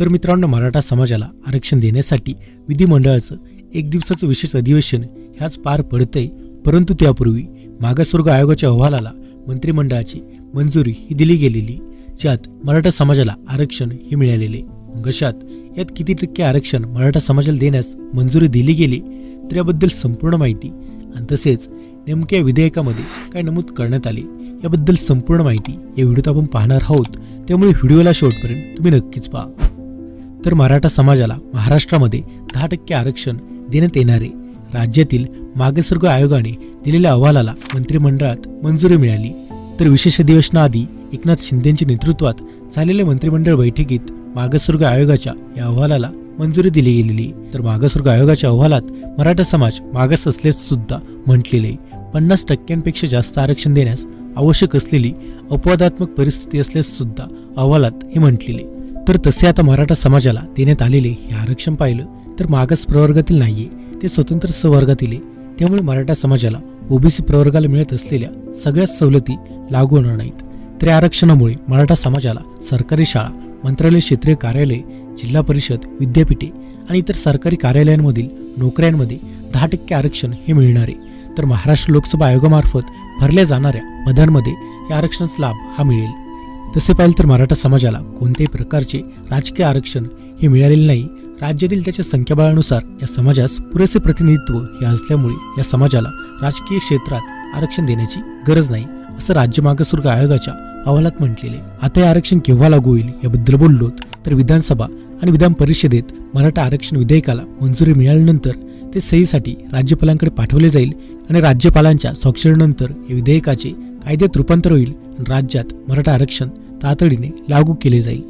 तर मित्रांनो मराठा समाजाला आरक्षण देण्यासाठी विधिमंडळाचं एक दिवसाचं विशेष अधिवेशन ह्याच पार पडतंय. परंतु त्यापूर्वी मागासवर्ग आयोगाच्या अहवालाला मंत्रिमंडळाची मंजुरी ही दिली गेलेली ज्यात मराठा समाजाला आरक्षण हे मिळालेले. मग यात किती टक्के आरक्षण मराठा समाजाला देण्यास मंजुरी दिली गेली तर याबद्दल संपूर्ण माहिती आणि तसेच नेमक्या विधेयकामध्ये काय नमूद करण्यात आले याबद्दल संपूर्ण माहिती या व्हिडिओत आपण पाहणार आहोत. त्यामुळे व्हिडिओला शेवटपर्यंत तुम्ही नक्कीच पहा. तर मराठा समाजाला महाराष्ट्रामध्ये दहा टक्के आरक्षण देण्यात येणारे राज्यातील मागासवर्ग आयोगाने दिलेल्या अहवालाला मंत्रिमंडळात मंजुरी मिळाली. तर विशेष अधिवेशनाआधी एकनाथ शिंदेच्या नेतृत्वात झालेल्या मंत्रिमंडळ बैठकीत मागासवर्ग आयोगाच्या या अहवालाला मंजुरी दिली गेलेली. तर मागासवर्ग आयोगाच्या अहवालात मराठा समाज मागास असल्याचे सुद्धा म्हटलेले. पन्नास टक्क्यांपेक्षा जास्त आरक्षण देण्यास आवश्यक असलेली अपवादात्मक परिस्थिती असल्यास सुद्धा अहवालात हे म्हटलेले. तर तसे आता मराठा समाजाला देण्यात आलेले हे आरक्षण पाहिलं तर मागास प्रवर्गातील नाहीये ते स्वतंत्र संवर्गातील आहे. त्यामुळे मराठा समाजाला ओबीसी प्रवर्गाला मिळत असलेल्या सगळ्याच सवलती लागू होणार नाहीत. तर या आरक्षणामुळे मराठा समाजाला सरकारी शाळा मंत्रालय क्षेत्रीय कार्यालय जिल्हा परिषद विद्यापीठे आणि इतर सरकारी कार्यालयांमधील नोकऱ्यांमध्ये दहा टक्के आरक्षण हे मिळणार आहे. तर महाराष्ट्र लोकसभा आयोगामार्फत भरल्या जाणाऱ्या पदांमध्ये या आरक्षणाचा लाभ हा मिळेल. तसे पाहिलं तर मराठा समाजाला कोणत्याही प्रकारचे राजकीय आरक्षण हे मिळालेले नाही. राज्यातील त्याच्या संख्याबळानुसार या समाजास पुरेसे प्रतिनिधित्व हे असल्यामुळे या समाजाला राजकीय क्षेत्रात आरक्षण देण्याची गरज नाही असं राज्य मागासवर्ग आयोगाच्या अहवालात म्हटलेले. आता हे आरक्षण केव्हा लागू होईल याबद्दल बोललोत तर विधानसभा आणि विधान परिषदेत मराठा आरक्षण विधेयकाला मंजुरी मिळाल्यानंतर ते सहीसाठी राज्यपालांकडे पाठवले जाईल आणि राज्यपालांच्या स्वाक्षरीनंतर या विधेयकाचे कायद्यात रूपांतर होईल आणि राज्यात मराठा आरक्षण तातडीने लागू केले जाईल.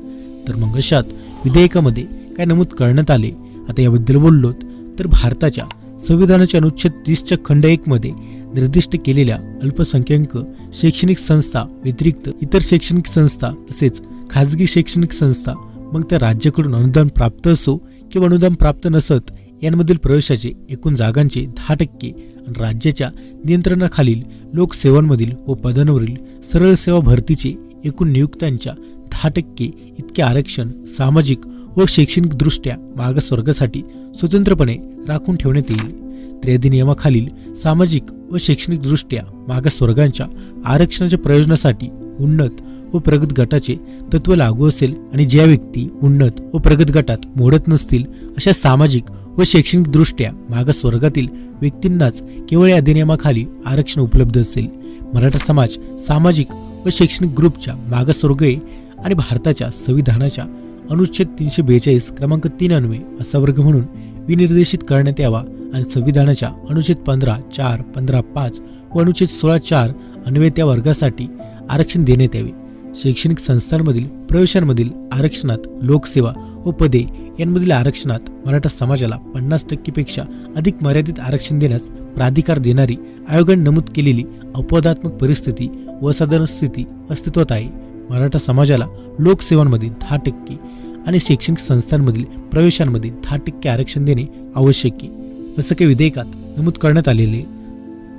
तर मग अशात विधेयकामध्ये काय नमूद करण्यात आले आता याबद्दल बोललोत तर भारताच्या संविधानाच्या अनुच्छेद तीसच्या खंड एकमध्ये निर्दिष्ट केलेल्या अल्पसंख्याक शैक्षणिक संस्था व्यतिरिक्त इतर शैक्षणिक संस्था तसेच खाजगी शैक्षणिक संस्था मग त्या राज्याकडून अनुदान प्राप्त असो किंवा अनुदान प्राप्त नसत यांमधील प्रवेशाचे एकूण जागांचे दहा टक्के आणि राज्याच्या नियंत्रणाखालील लोकसेवांमधील व पदांवरील सरळ सेवा भरतीचे एकूण नियुक्त्यांच्या दहा टक्के इतके आरक्षण सामाजिक व शैक्षणिकदृष्ट्या मागासवर्गासाठी स्वतंत्रपणे राखून ठेवण्यात येईल. तर अधिनियमाखालील सामाजिक व शैक्षणिकदृष्ट्या मागासवर्गांच्या आरक्षणाच्या प्रयोजनासाठी उन्नत व प्रगत गटाचे तत्व लागू असेल आणि ज्या व्यक्ती उन्नत व प्रगत गटात मोडत नसतील अशा सामाजिक व शैक्षणिकदृष्ट्या मागासवर्गातील व्यक्तींनाच केवळ या अधिनियमाखाली आरक्षण उपलब्ध असेल. मराठा समाज सामाजिक व शैक्षणिक ग्रुपच्या मागासवर्ग आहे आणि भारताच्या संविधानाच्या अनुच्छेद तीनशे बेचाळीस क्रमांक तीन अन्वये असा वर्ग म्हणून विनिर्देशित करण्यात यावा आणि संविधानाच्या अनुच्छेद पंधरा चार पंधरा पाच व अनुच्छेद सोळा चार अन्वये त्या वर्गासाठी आरक्षण देण्यात यावे. शैक्षणिक संस्थांमधील प्रवेशांमधील आरक्षणात लोकसेवा व पदे यांमधील आरक्षणात मराठा समाजाला पन्नास टक्केपेक्षा अधिक मर्यादित आरक्षण देण्यास प्राधिकार देणारी आयोगाने नमूद केलेली अपवादात्मक परिस्थिती व साधारण स्थिती अस्तित्वात आहे मराठा समाजाला लोकसेवांमध्ये दहा टक्के आणि शैक्षणिक संस्थांमधील प्रवेशांमध्ये दहा टक्के आरक्षण देणे आवश्यक आहे असं काही विधेयकात नमूद करण्यात आलेले आहे.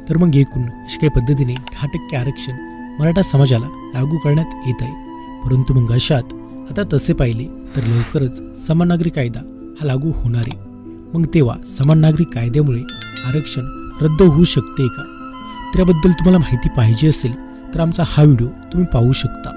तर मग एकूण अशा काही पद्धतीने दहा टक्के आरक्षण मराठा समाजाला लागू करण्यात येत आहे परंतु मग अशात आता तसे पाहिले तर लवकरच समान नागरी कायदा हा लागू होणार आहे. मग तेव्हा समान नागरी कायद्यामुळे आरक्षण रद्द होऊ शकते का? त्याबद्दल तुम्हाला माहिती पाहिजे असेल तर आमचा हा व्हिडिओ तुम्ही पाहू शकता.